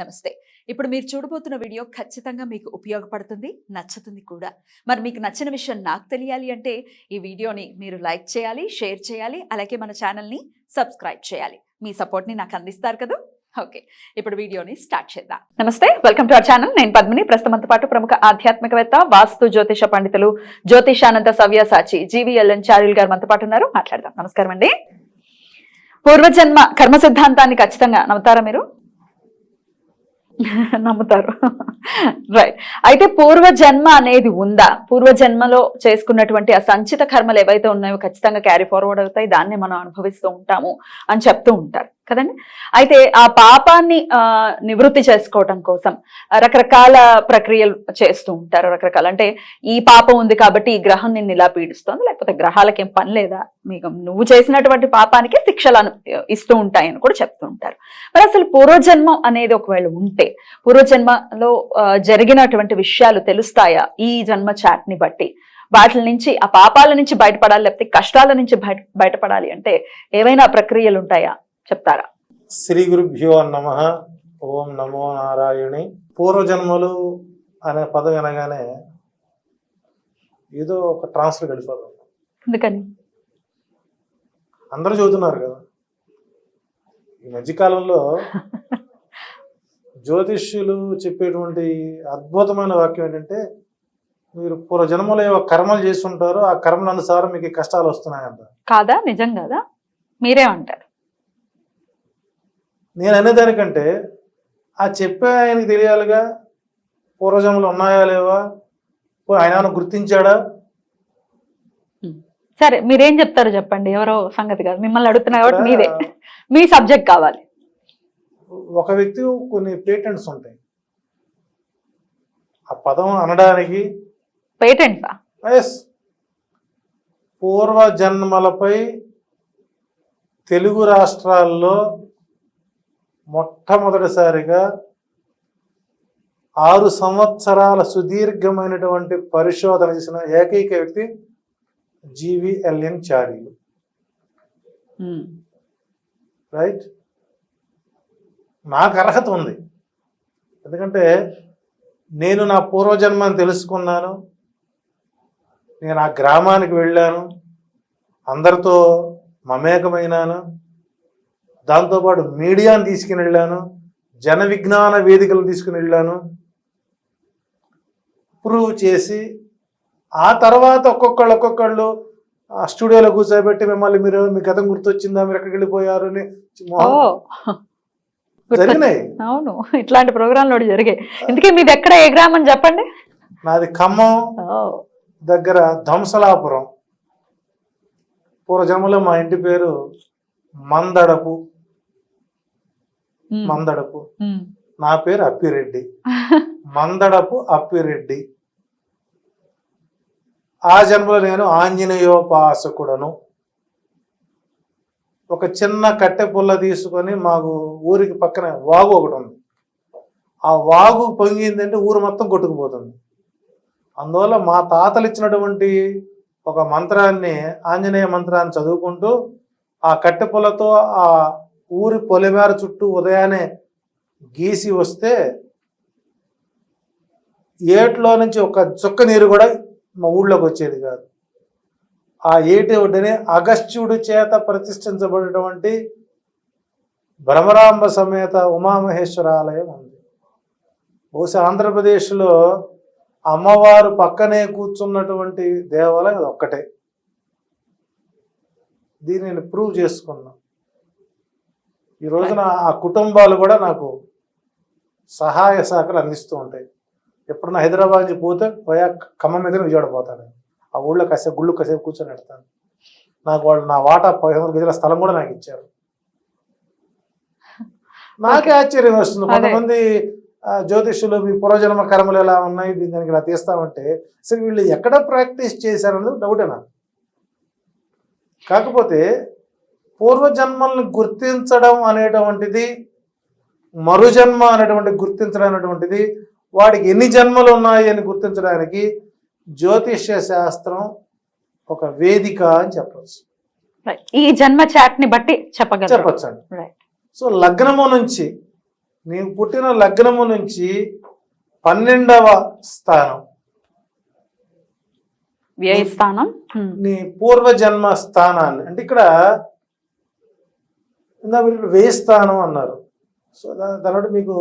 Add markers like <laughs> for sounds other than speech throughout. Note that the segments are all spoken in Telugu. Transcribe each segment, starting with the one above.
నమస్తే. ఇప్పుడు మీరు చూడబోతున్న వీడియో ఖచ్చితంగా మీకు ఉపయోగపడుతుంది నచ్చుతుంది కూడా. మరి మీకు నచ్చిన విషయం నాకు తెలియాలి అంటే ఈ వీడియోని మీరు లైక్ చేయాలి షేర్ చేయాలి అలాగే మన ఛానల్ని సబ్స్క్రైబ్ చేయాలి. మీ సపోర్ట్ని నాకు అందిస్తారు కదా? ఓకే. ఇప్పుడు వీడియోని స్టార్ట్ చేద్దాం. నమస్తే వెల్కమ్ టు అవర్ ఛానల్. నేను పద్మిని. ప్రస్తుతంతో పాటు ప్రముఖ ఆధ్యాత్మికవేత్త వాస్తు జ్యోతిష పండితులు జ్యోతిషానంద సవ్యసాచి జీవీఎల్ఎన్ చారుల్ గారు మనతో పాటు ఉన్నారు. మాట్లాడదాం. నమస్కారం అండి. పూర్వజన్మ కర్మ సిద్ధాంతాన్ని ఖచ్చితంగా నమ్ముతారా మీరు? నమ్ముతారు. రైట్ అయితే పూర్వజన్మ అనేది ఉందా? పూర్వజన్మలో చేసుకున్నటువంటి ఆ సంచిత కర్మలు ఏవైతే ఉన్నాయో ఖచ్చితంగా క్యారీ ఫార్వర్డ్ అవుతాయి. దాన్ని మనం అనుభవిస్తూ ఉంటాము అని చెప్తూ ఉంటారు. కదండి? అయితే ఆ పాపాన్ని నివృత్తి చేసుకోవటం కోసం రకరకాల ప్రక్రియలు చేస్తూ ఉంటారు రకరకాల. అంటే ఈ పాపం ఉంది కాబట్టి ఈ గ్రహం నిన్ను ఇలా పీడిస్తోంది లేకపోతే గ్రహాలకేం పని లేదా? మీకు నువ్వు చేసినటువంటి పాపానికి శిక్షలు ఇస్తూ ఉంటాయని కూడా చెప్తూ ఉంటారు. మరి అసలు పూర్వజన్మం అనేది ఒకవేళ ఉంటే పూర్వజన్మలో జరిగినటువంటి విషయాలు తెలుస్తాయా ఈ జన్మ చాట్ని బట్టి? వాటి నుంచి ఆ పాపాల నుంచి బయటపడాలి లేకపోతే కష్టాల నుంచి బయట బయటపడాలి అంటే ఏవైనా ప్రక్రియలు ఉంటాయా? చెప్తారా? శ్రీ గురుభ్యో నమ. ఓం నమో నారాయణి. పూర్వజన్మలు అనే పదం వినగానే ఏదో ఒక ట్రాన్స్ఫర్ గడిపోతుంది ఎందుకని? అందరూ చదువుతున్నారు కదా. ఈ మధ్యకాలంలో <laughs> జ్యోతిష్యులు చెప్పేటువంటి అద్భుతమైన వాక్యం ఏంటంటే మీరు పూర్వజన్మలో ఏవో కర్మలు చేస్తుంటారో ఆ కర్మల అనుసారం మీకు కష్టాలు వస్తున్నాయంట. కాదా? నిజం కాదా? మీరేమంటారు నేను అనేదానికంటే ఆ చెప్పే ఆయనకి తెలియాలిగా? పూర్వజన్మలు ఉన్నాయా లేవా? ఆయన గుర్తించాడా? సరే మీరేం చెప్తారో చెప్పండి. ఎవరో సంగతి కాదు. మిమ్మల్ని అడుగుతున్నా కాబట్టి మీదే మీ సబ్జెక్ట్ కావాలి. ఒక వ్యక్తి కొన్ని పేటెంట్స్ ఉంటాయి. ఆ పదం అనడానికి పేటెంట్సా? ఎస్. పూర్వ జన్మలపై తెలుగు రాష్ట్రాల్లో మొట్టమొదటిసారిగా ఆరు సంవత్సరాల సుదీర్ఘమైనటువంటి పరిశోధన చేసిన ఏకైక వ్యక్తి జీవిఎల్ఎన్ చారీలు రైట్ నాకు అర్హత ఉంది. ఎందుకంటే నేను నా పూర్వజన్మని తెలుసుకున్నాను. నేను ఆ గ్రామానికి వెళ్ళాను. అందరితో మమేకమైనాను. దాంతోపాటు మీడియాని తీసుకుని వెళ్ళాను జన విజ్ఞాన వేదికలను తీసుకుని వెళ్ళాను. ప్రూవ్ చేసి ఆ తర్వాత ఒక్కొక్కళ్ళు ఒక్కొక్కళ్ళు ఆ స్టూడియోలో కూర్చోబెట్టి మిమ్మల్ని మీరు మీ గతం గుర్తొచ్చిందా మీరు ఎక్కడికి వెళ్ళిపోయారు అని జరిగినాయి. అవును ఇట్లాంటి ప్రోగ్రాంలు జరిగాయి. ఇందుకే మీది ఎక్కడ ఏ గ్రామం చెప్పండి? నాది ఖమ్మం దగ్గర ధ్వంసలాపురం పూర్వజన్మలో మా ఇంటి పేరు మందడపు. మందడపు. నా పేరు అప్పిరెడ్డి. <laughs> మందడపు అప్పిరెడ్డి. ఆ జన్మలో నేను ఆంజనేయోపాసకుడను. ఒక చిన్న కట్టె పుల్ల తీసుకొని మాకు ఊరికి పక్కన వాగు ఒకటి ఉంది. ఆ వాగు పొంగిందంటే ఊరు మొత్తం కొట్టుకుపోతుంది. అందువల్ల మా తాతలు ఇచ్చినటువంటి ఒక మంత్రాన్ని ఆంజనేయ మంత్రాన్ని చదువుకుంటూ ఆ కట్టె పుల్లతో ఆ ఊరి పొలిమేర చుట్టూ ఉదయాన్నే గీసి వస్తే ఏట్లో నుంచి ఒక చుక్క నీరు కూడా మా ఊళ్ళోకి వచ్చేది కాదు. ఆ ఏటి ఒడ్డని అగస్త్యుడి చేత ప్రతిష్ఠించబడినటువంటి భ్రమరాంబ సమేత ఉమామహేశ్వర ఆలయం ఉంది. బహుశా ఆంధ్రప్రదేశ్లో అమ్మవారు పక్కనే కూర్చున్నటువంటి దేవాలయం అది ఒక్కటే. దీన్ని నేను ప్రూవ్ చేసుకున్నాం. ఈ రోజున ఆ కుటుంబాలు కూడా నాకు సహాయ సహకారాలు అందిస్తూ ఉంటాయి. ఎప్పుడన్నా హైదరాబాద్ నుంచి పోతే పోయా ఖమ్మం మీద విజయవాడ పోతాను. ఆ ఊళ్ళో కాసేపు గుళ్ళు కాసేపు కూర్చొని పెడతాను. నాకు వాళ్ళు నా వాటా పదిహేను గజాల స్థలం కూడా నాకు ఇచ్చారు. నాకే ఆశ్చర్యం వస్తుంది. కొంతమంది జ్యోతిష్యులు మీ పూర్వజన్మ కర్మలు ఎలా ఉన్నాయి దానికి ఇలా తీస్తామంటే అసలు వీళ్ళు ఎక్కడ ప్రాక్టీస్ చేశారన్నది డౌటే నాకు. కాకపోతే పూర్వజన్మల్ని గుర్తించడం అనేటువంటిది మరుజన్మ అనేటువంటి గుర్తించడం అనేటువంటిది వాడికి ఎన్ని జన్మలు ఉన్నాయి అని గుర్తించడానికి జ్యోతిష్య శాస్త్రం ఒక వేదిక అని చెప్పచ్చు. ఈ జన్మ చాట్ని బట్టి చెప్పగలరు చెప్పచ్చండి. సో లగ్నము నుంచి నీవు పుట్టిన లగ్నము నుంచి పన్నెండవ స్థానం వ్యయ స్థానం ఉమ్. నీ పూర్వజన్మ స్థానాన్ని అంటే ఇక్కడ ఇందా మీరు వేయి స్థానం అన్నారు. సో దాని బట్టి మీకు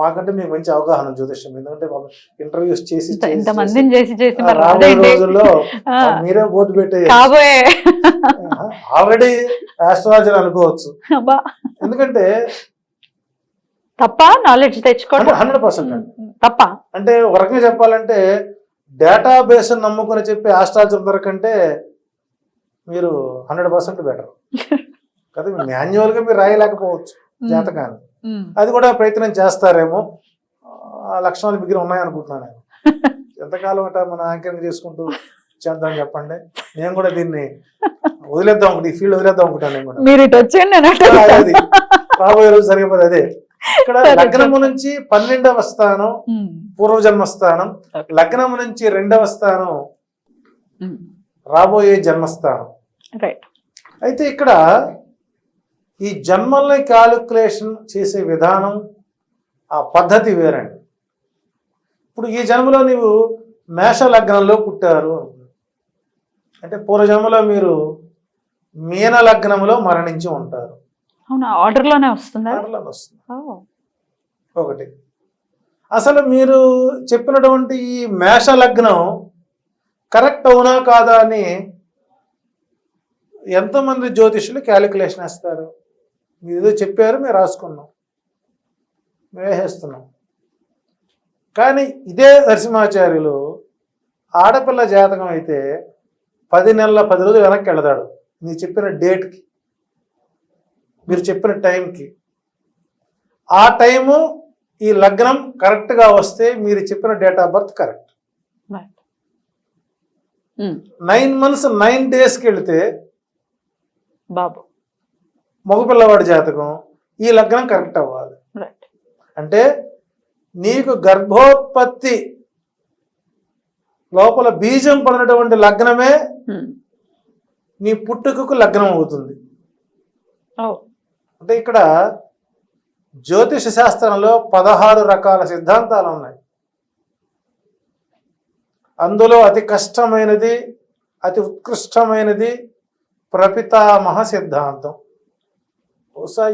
మాకంటే మీకు మంచి అవగాహన జ్యోతిష్యం. ఎందుకంటే ఇంటర్వ్యూస్ చేసి ఇంతమందిని రాబోయే? రోజుల్లో మీరే బోర్డు పెట్టే ఆల్రెడీ ఆస్ట్రాలజర్ అనుకోవచ్చు. ఎందుకంటే తప్ప నాలెడ్జ్ తెచ్చుకోవడం హండ్రెడ్ పర్సెంట్ తప్ప. అంటే ఒక రకంగా చెప్పాలంటే డేటాబేస్ నమ్ముకుని చెప్పే ఆస్ట్రాలజర్ దొరకంటే మీరు హండ్రెడ్ పర్సెంట్ బెటర్. <laughs> కదా మాన్యువల్గా మీరు రాయలేకపోవచ్చు జాతకాన్ని. అది కూడా ప్రయత్నం చేస్తారేమో. ఆ లక్షణాలు మిగిలి ఉన్నాయనుకుంటున్నాను నేను. ఎంతకాలం అట మన యాంకరింగ్ చేసుకుంటూ చేద్దాం చెప్పండి. నేను కూడా దీన్ని వదిలేద్దాం అనుకుంటా ఈ ఫీల్డ్ వదిలేద్దాం అనుకుంటాను నేను కూడా. మీరు ఇటు వచ్చేయండి. అది రాబోయే రోజు జరిగిపోతే అదే. ఇక్కడ లగ్నము నుంచి పన్నెండవ స్థానం. పూర్వజన్మ స్థానం Okay. లగ్నం నుంచి రెండవ స్థానం. రాబోయే జన్మస్థానం. రైట్. అయితే ఇక్కడ ఈ జన్మల్ని క్యాలిక్యులేషన్ చేసే విధానం ఆ పద్ధతి వేరండి. ఇప్పుడు ఈ జన్మలో నీవు మేష లగ్నంలో పుట్టారు అంటే పూర్వజన్మలో మీరు మీన లగ్నంలో మరణించి ఉంటారు. అవునా? వస్తుందా. ఒకటి. అసలు మీరు చెప్పినటువంటి ఈ మేష లగ్నం కరెక్ట్ అవునా కాదా అని ఎంతమంది జ్యోతిషులు క్యాలిక్యులేషన్ వేస్తారు? మీరు ఏదో చెప్పారు మేము రాసుకున్నాం. వేసేస్తున్నాం. కానీ ఇదే నరసింహాచార్యులు ఆడపిల్ల జాతకం అయితే పది నెలల పది రోజులు వెనక్కి వెళతాడు. మీరు చెప్పిన డేట్కి మీరు చెప్పిన టైంకి ఆ టైము ఈ లగ్నం కరెక్ట్గా వస్తే మీరు చెప్పిన date of birth correct. Um. Nine months nine డేస్కి వెళితే బాబు. మగపిల్లవాడి జాతకం ఈ లగ్నం కరెక్ట్ అవ్వాలి. అంటే నీకు గర్భోత్పత్తి లోపల బీజం పడినటువంటి లగ్నమే ఉమ్. నీ పుట్టుకకు లగ్నం అవుతుంది. ఓ అంటే ఇక్కడ జ్యోతిష శాస్త్రంలో పదహారు రకాల సిద్ధాంతాలు ఉన్నాయి. అందులో అతి కష్టమైనది అతి ఉత్కృష్టమైనది ప్రపితామహ సిద్ధాంతం. బహుశా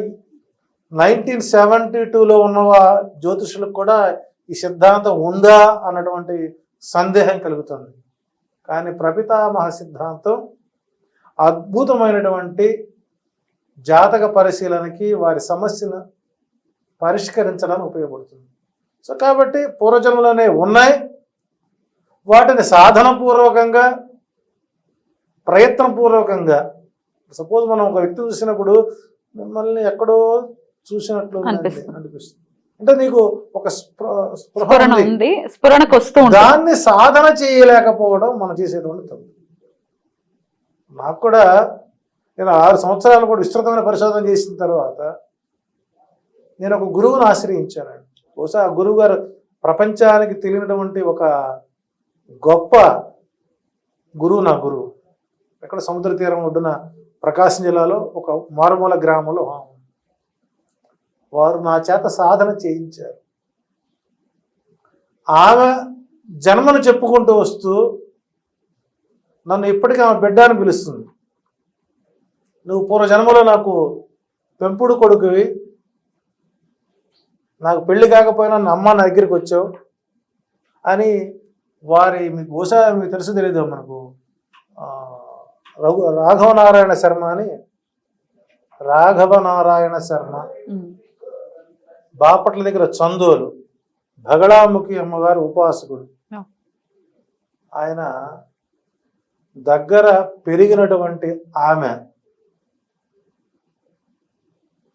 నైన్టీన్ సెవెంటీ టూలో ఉన్న వా- జ్యోతిషులకు కూడా ఈ సిద్ధాంతం ఉందా అన్నటువంటి సందేహం కలుగుతుంది. కానీ ప్రపితామహ సిద్ధాంతం అద్భుతమైనటువంటి జాతక పరిశీలనకి వారి సమస్యను పరిష్కరించడానికి ఉపయోగపడుతుంది. సో కాబట్టి పూర్వజన్మలోనే ఉన్నాయి. వాటిని సాధనపూర్వకంగా ప్రయత్నపూర్వకంగా సపోజ్ మనం ఒక వ్యక్తి చూసినప్పుడు మిమ్మల్ని ఎక్కడో చూసినట్లు అనిపిస్తుంది. అంటే నీకు ఒక స్పృ- స్పృహ స్ఫురణ ఉంది. స్ఫురణకు వస్తూ దాన్ని సాధన చేయలేకపోవడం మనం చేసేటువంటి తప్పు. నాకు కూడా నేను ఆరు సంవత్సరాలు కూడా విస్తృతమైన పరిశోధన చేసిన తర్వాత నేను ఒక గురువుని ఆశ్రయించానండి. బహుశా ఆ గురువు గారు ప్రపంచానికి తెలియనటువంటి ఒక గొప్ప గురువు నా గురువు. ఎక్కడ సముద్ర తీరం ఒడ్డున ప్రకాశం జిల్లాలో ఒక మారుమూల గ్రామంలో వారు నా చేత సాధన చేయించారు. ఆమె జన్మను చెప్పుకుంటూ వస్తూ నన్ను ఇప్పటికీ ఆమె బిడ్డ అని పిలుస్తుంది. నువ్వు పూర్వజన్మలో నాకు పెంపుడు కొడుకువి. నాకు పెళ్ళి కాకపోయినా నా అమ్మ నా దగ్గరికి వచ్చావు అని వారి మీకు బహుశా మీకు తెలుసు తెలియదు మనకు. రఘు రాఘవ నారాయణ శర్మ అని. రాఘవ నారాయణ శర్మ. బాపట్ల దగ్గర చందోలు. భగళాముఖి అమ్మగారు ఉపాసకుడు. ఆయన దగ్గర పెరిగినటువంటి ఆమె.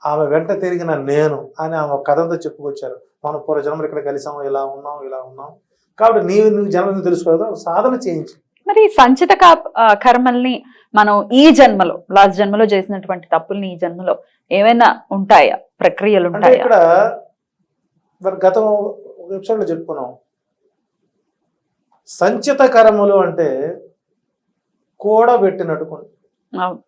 ఆమె వెంట తిరిగిన నేను అని ఆమె ఒక కథంతో చెప్పుకొచ్చారు. మన పూర్వ జన్మలు ఇక్కడ కలిసాము ఇలా ఉన్నాం ఇలా ఉన్నాం. కాబట్టి నీవు నువ్వు జన్మ తెలుసుకోవద్దు సాధన చేయించు. మరి సంచిత కర్మల్ని మనం ఈ జన్మలో లాస్ట్ జన్మలో చేసినటువంటి తప్పుల్ని ఈ జన్మలో ఏమైనా ఉంటాయా? ప్రక్రియలు ఉంటాయా? ఇక్కడ గతం ఎపిసోడ్లో చెప్పుకున్నాం. సంచిత కర్మలు అంటే కూడబెట్టినట్టు అవును.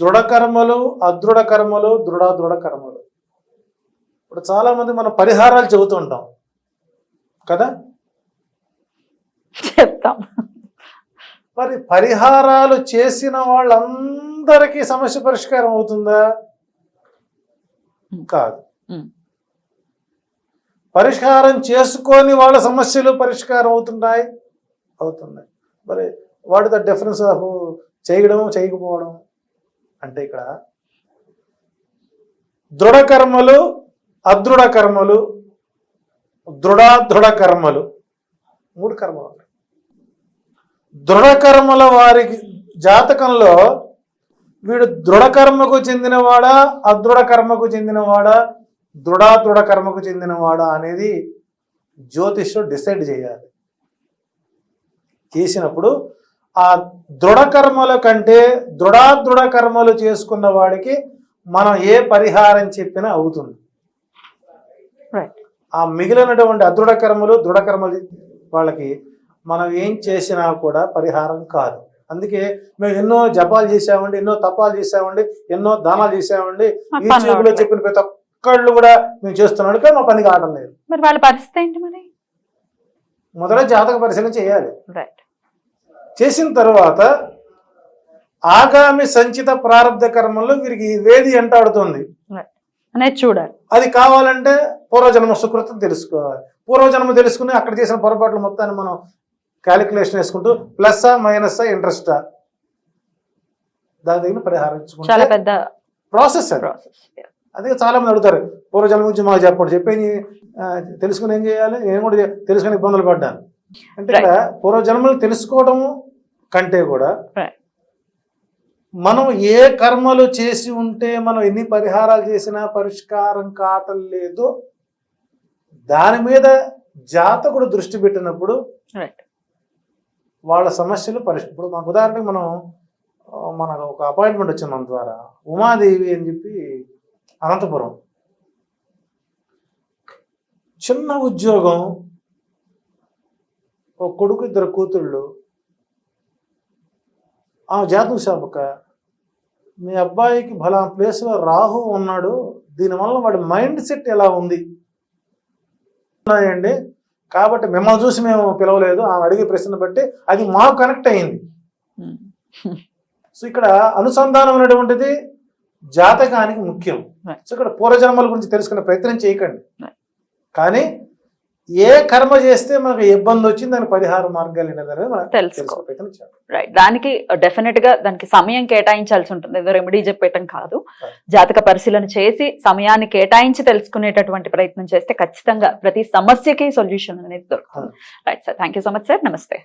దృఢ కర్మలు అదృఢ కర్మలు దృఢ దృఢ కర్మలు. ఇప్పుడు చాలా మంది మనం పరిహారాలు చెబుతుంటాం కదా? చెప్తాం. మరి పరిహారాలు చేసిన వాళ్ళందరికీ సమస్య పరిష్కారం అవుతుందా? కాదు. పరిష్కారం చేసుకొని వాళ్ళ సమస్యలు పరిష్కారం అవుతున్నాయి? అవుతున్నాయి. మరి వాట్ ద డిఫరెన్స్ ఆఫ్ చేయడం చేయకపోవడం? అంటే ఇక్కడ దృఢ కర్మలు అదృఢ కర్మలు దృఢ దృఢ కర్మలు మూడు కర్మలు. ఉన్నాయి దృఢ కర్మల వారికి జాతకంలో వీడు దృఢ కర్మకు చెందినవాడా అదృఢ కర్మకు చెందినవాడా దృఢ దృఢ కర్మకు చెందినవాడా అనేది జ్యోతిష్యుడు డిసైడ్ చేయాలి. చేసినప్పుడు ఆ దృఢ కర్మల కంటే దృఢ దృఢ కర్మలు చేసుకున్న వాడికి మనం ఏ పరిహారం చెప్పినా అవుతుంది. ఆ మిగిలినటువంటి అదృఢ కర్మలు దృఢ కర్మలు వాళ్ళకి మనం ఏం చేసినా కూడా పరిహారం కాదు. అందుకే మేము ఎన్నో జపాలు చేసామండి ఎన్నో తపాలు చేసామండి ఎన్నో దానాలు చేసామండి అవట్లేదు. చెప్పిన ప్రతి ఒక్కళ్ళు కూడా మేము చేస్తున్నాడు కానీ మా పని కావడం లేదు. మరి వాళ్ళ పరిస్థితి ఏంటి మరి? మొదట జాతక పరిశీలన చేయాలి. చేసిన తర్వాత ఆగామి సంచిత ప్రారంధ కర్మల్లో వీరికి వేది ఎంటాడుతుంది. అనేది చూడాలి. అది కావాలంటే పూర్వజన్మ సుకృతం తెలుసుకోవాలి. పూర్వజన్మ తెలుసుకుని అక్కడ చేసిన పొరపాట్లు మొత్తాన్ని మనం క్యాలిక్యులేషన్ వేసుకుంటూ ప్లస్ మైనస్ ఇంట్రెస్టా? దాని దగ్గర పరిహారం చాలా ఇచ్చుకుంటే పెద్ద ప్రాసెస్ అది. చాలా మంది అడుగుతారు. పూర్వజన్మ గురించి మాకు చెప్పండి. చెప్పి ఆ, తెలుసుకుని ఏం చేయాలి? నేను కూడా తెలుసుకుని ఇబ్బందులు పడ్డాను. అంటే ఇక్కడ పూర్వజన్మలు తెలుసుకోవడం కంటే కూడా. మనం ఏ కర్మలు చేసి ఉంటే మనం ఎన్ని పరిహారాలు చేసినా పరిష్కారం కావటం లేదు. దాని మీద జాతకుడు దృష్టి పెట్టినప్పుడు వాళ్ళ సమస్యలు పరిష్ ఇప్పుడు మన ఉదాహరణకు మనం మనకు ఒక అపాయింట్మెంట్ వచ్చింది మన ద్వారా. ఉమాదేవి అని చెప్పి అనంతపురం. చిన్న ఉద్యోగం ఒక కొడుకు ఇద్దరు కూతుళ్ళు ఆ జాతక శాపక మీ అబ్బాయికి బలా ప్లేస్లో రాహు ఉన్నాడు దీనివల్ల వాడి మైండ్ సెట్ ఎలా ఉంది? ఉన్నాయండి. కాబట్టి మిమ్మల్ని చూసి మేము పిలవలేదు ఆమె అడిగే ప్రశ్న బట్టి అది మాకు కనెక్ట్ అయింది సో ఇక్కడ అనుసంధానం అనేటువంటిది జాతకానికి ముఖ్యం. సో ఇక్కడ పూర్వజన్మల గురించి తెలుసుకునే ప్రయత్నం చేయకండి. కానీ ఏ కర్మ చేస్తే మనకు ఇబ్బంది వచ్చింది దాని పరిహార మార్గాలు ఏంటనేది మనం తెలుసుకో. తెలుసుకునే ప్రయత్నం చేయాలి రైట్ దానికి డెఫినెట్గా దానికి సమయం కేటాయించాల్సి ఉంటుంది. ఏదో రెమెడీ చెప్పేయటం కాదు. జాతక పరిశీలన చేసి సమయాన్ని కేటాయించి తెలుసుకునేటటువంటి ప్రయత్నం చేస్తే ఖచ్చితంగా ప్రతి సమస్యకి సొల్యూషన్ అనేది దొరుకుతుంది. Right sir thank you so much sir namaste